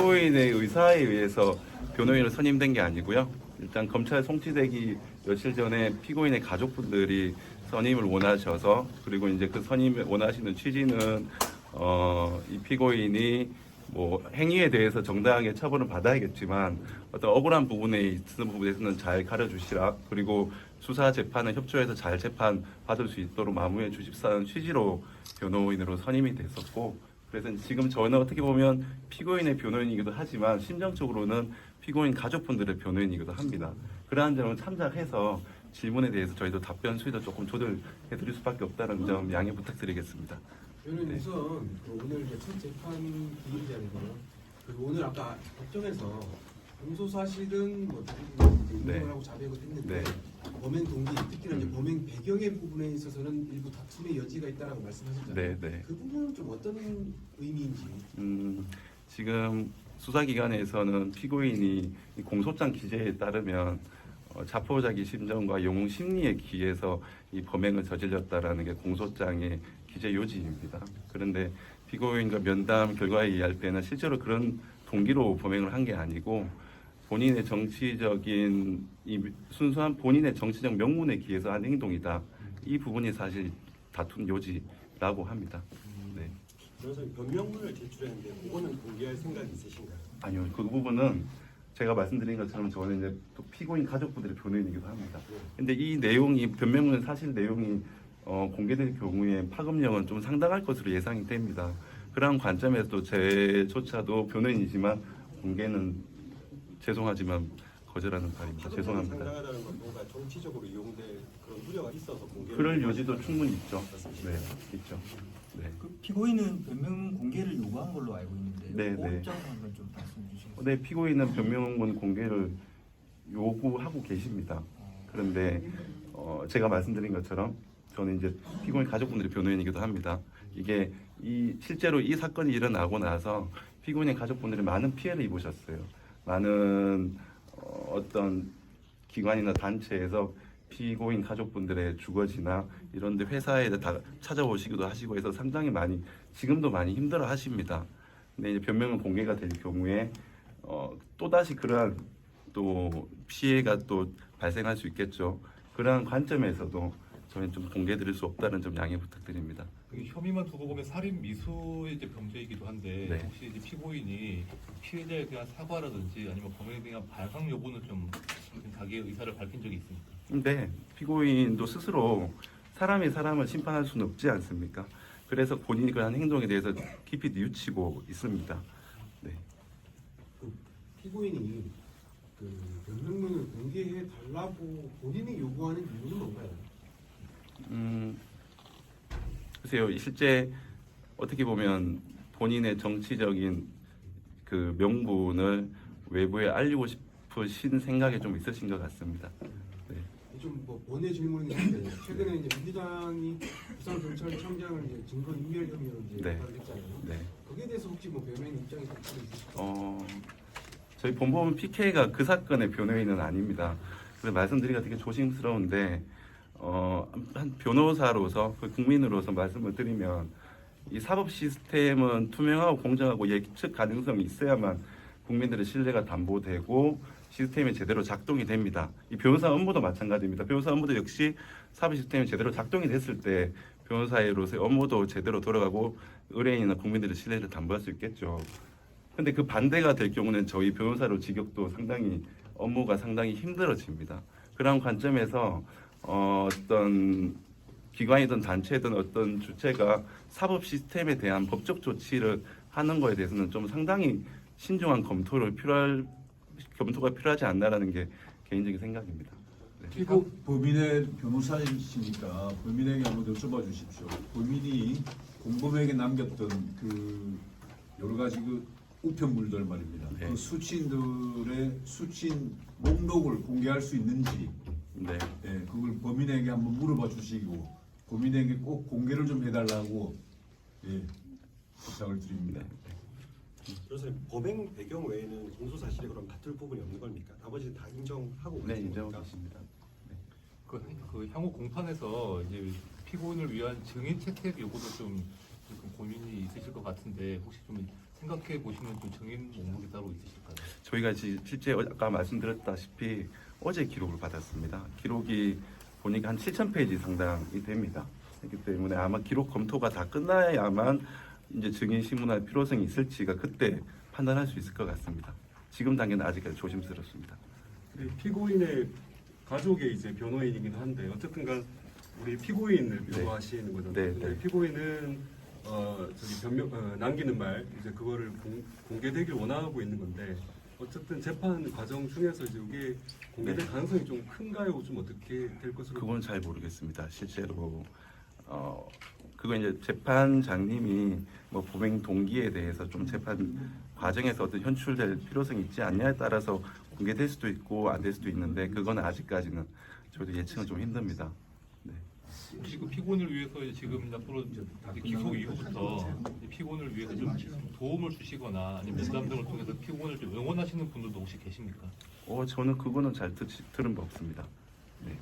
피고인의 의사에 의해서 변호인으로 선임된 게 아니고요. 일단 검찰 송치되기 며칠 전에 피고인의 가족분들이 선임을 원하셔서 그리고 이제 그 선임을 원하시는 취지는 어, 이 피고인이 뭐 행위에 대해서 정당하게 처벌을 받아야겠지만 어떤 억울한 부분에 있는 부분에서는 잘 가려주시라 그리고 수사 재판을 협조해서 잘 재판 받을 수 있도록 마무리해 주십사는 취지로 변호인으로 선임이 됐었고 그래서 지금 저는 어떻게 보면 피고인의 변호인이기도 하지만 심정적으로는 피고인 가족분들의 변호인이기도 합니다. 그러한 점을 참작해서 질문에 대해서 저희도 답변 수위도 조금 조절해드릴 수밖에 없다는 점 양해 부탁드리겠습니다. 저는 네. 우선 그 오늘 이제 첫 재판 기일자리고요. 그리고 오늘 아까 법정에서 공소 사실은 뭐 네. 인정을 하고 자백을 했는데 네. 범행 동기 특히나 이제 음. 범행 배경의 부분에 있어서는 일부 다툼의 여지가 있다라고 말씀하셨잖아요. 네, 네. 그 부분은 좀 어떤 의미인지. 음, 지금 수사기관에서는 피고인이 이 공소장 기재에 따르면 어, 자포자기 심정과 영웅 심리에 기해서 이 범행을 저질렀다라는 게 공소장의 기재 요지입니다. 그런데 피고인과 면담 결과에 의할 때는 실제로 그런 동기로 범행을 한 게 아니고 본인의 정치적인 이 순수한 본인의 정치적 명분에 기해서 한 행동이다. 이 부분이 사실 다툰 요지라고 합니다. 네. 변호사님 변명문을 제출했는데 그거는 공개할 생각이 있으신가요? 아니요, 그 부분은 제가 말씀드린 것처럼 저는 이제 또 피고인 가족분들의 변호인이기도 합니다. 근데 이 내용이 변명문 사실 내용이 어, 공개될 경우에 파급력은 좀 상당할 것으로 예상이 됩니다. 그런 관점에서 제조차도 변호인이지만 공개는 죄송하지만 거절하는 바입니다. 죄송합니다. 상당하다는 건 뭔가 정치적으로 이용될 그런 우려가 있어서 공개. 그럴 여지도 충분히 있죠. 네, 있죠. 네. 그 피고인은 변명 공개를 요구한 걸로 알고 있는데 네, 그 네. 입장 한번 좀 말씀 주시겠어요? 네, 피고인은 변명문 공개를 요구하고 계십니다. 그런데 어, 제가 말씀드린 것처럼 저는 이제 피고인 가족분들이 변호인이기도 합니다. 이게 이 실제로 이 사건이 일어나고 나서 피고인의 가족분들이 많은 피해를 입으셨어요. 많은 어, 어떤 기관이나 단체에서 피고인 가족분들의 주거지나 이런데 회사에 다 찾아오시기도 하시고 해서 상당히 많이 지금도 많이 힘들어 하십니다. 근데 이제 변명은 공개가 될 경우에 어, 또 다시 그러한 또 피해가 또 발생할 수 있겠죠. 그러한 관점에서도 저희는 좀 공개드릴 수 없다는 점 양해 부탁드립니다. 그 혐의만 두고 보면 살인 미수의 이제 병죄이기도 한데 네. 혹시 이제 피고인이 피해자에 대한 사과라든지 아니면 범행에 대한 반성 여부는 좀 자기의 의사를 밝힌 적이 있습니까? 근데 피고인도 스스로 사람이 사람을 심판할 수는 없지 않습니까? 그래서 본인이 그러한 행동에 대해서 깊이 뉘우치고 있습니다. 네. 그 피고인이 그 변명문을 공개해 달라고 본인이 요구하는 이유는 뭔가요? 음, 글쎄요, 실제 어떻게 보면 본인의 정치적인 그 명분을 외부에 알리고 싶으신 생각이 좀 있으신 것 같습니다. 네. 좀뭐 번외 질문인데 최근에 이제 민주당이 부산 경찰청장을 이제 증거 인멸 혐의로 이제 네. 고발을 했잖아요. 네. 거기에 대해서 혹시 뭐 변호인 입장이 있으실까요? 어, 저희 본법은 PK가 그 사건의 변호인은 아닙니다. 그래서 말씀드리기가 되게 조심스러운데, 어, 한 변호사로서, 그 국민으로서 말씀을 드리면, 이 사법 시스템은 투명하고 공정하고 예측 가능성이 있어야만 국민들의 신뢰가 담보되고 시스템이 제대로 작동이 됩니다. 이 변호사 업무도 마찬가지입니다. 변호사 업무도 역시 사법 시스템이 제대로 작동이 됐을 때 변호사로서의 업무도 제대로 돌아가고 의뢰인이나 국민들의 신뢰를 담보할 수 있겠죠. 근데 그 반대가 될 경우는 저희 변호사로 직역도 상당히 업무가 상당히 힘들어집니다. 그런 관점에서 어, 어떤 기관이든 단체든 어떤 주체가 사법 시스템에 대한 법적 조치를 하는 거에 대해서는 좀 상당히 신중한 검토를 필요할 검토가 필요하지 않나라는 게 개인적인 생각입니다. 네. 피고 범인의 변호사이시니까 범인에게 한번 여쭤봐 주십시오. 범인이 공범에게 남겼던 그 여러 가지 그 우편물들 말입니다. 네. 그 수취인들의 수취인 목록을 공개할 수 있는지, 네. 예, 그걸 범인에게 한번 물어봐 주시고 범인에게 꼭 공개를 좀 해달라고 예, 부탁을 드립니다. 변호사님 범행 배경 외에는 공소 사실에 그럼 다툴 부분이 없는 겁니까? 나머지 다 인정하고 네, 계신 인정하고 겁니까? 계십니다. 그, 그 향후 공판에서 이제 피고인을 위한 증인 채택 요구도 좀, 좀 고민이 있으실 것 같은데 혹시 좀 생각해 보시는 좀 증인 목록이 따로 있으실까요? 저희가 지- 실제 어- 아까 말씀드렸다시피 어제 기록을 받았습니다. 기록이 보니까 한 7천 페이지 상당이 됩니다. 그렇기 때문에 아마 기록 검토가 다 끝나야만 이제 증인 신문할 필요성이 있을지가 그때 판단할 수 있을 것 같습니다. 지금 단계는 아직까지 조심스럽습니다. 이 피고인의 가족의 이제 변호인이긴 한데 어쨌든간 우리 피고인을 네. 변호하시는 거잖아요. 네, 근데 네. 피고인은 어 저기 변명 어, 남기는 말 이제 그거를 공, 공개되길 원하고 있는 건데 어쨌든 재판 과정 중에서 이제 이게 공개될 네. 가능성이 좀 큰가요? 좀 어떻게 될 것으로 그건 잘 모르겠습니다. 실제로 어 그거 이제 재판장님이 뭐 범행 동기에 대해서 좀 재판 과정에서 어떤 현출될 필요성이 있지 않냐에 따라서 공개될 수도 있고 안 될 수도 있는데 그건 아직까지는 저도 예측은 좀 힘듭니다. 네. 그 피고인을 위해서 이제 지금 앞으로 이제 기소 이후부터 이 피고인을 위해서 좀 도움을 주시거나 아니면 면담 등을 통해서 피고인을 좀 응원하시는 분들도 혹시 계십니까? 어 저는 그거는 잘 듣, 들은 바 없습니다. 네.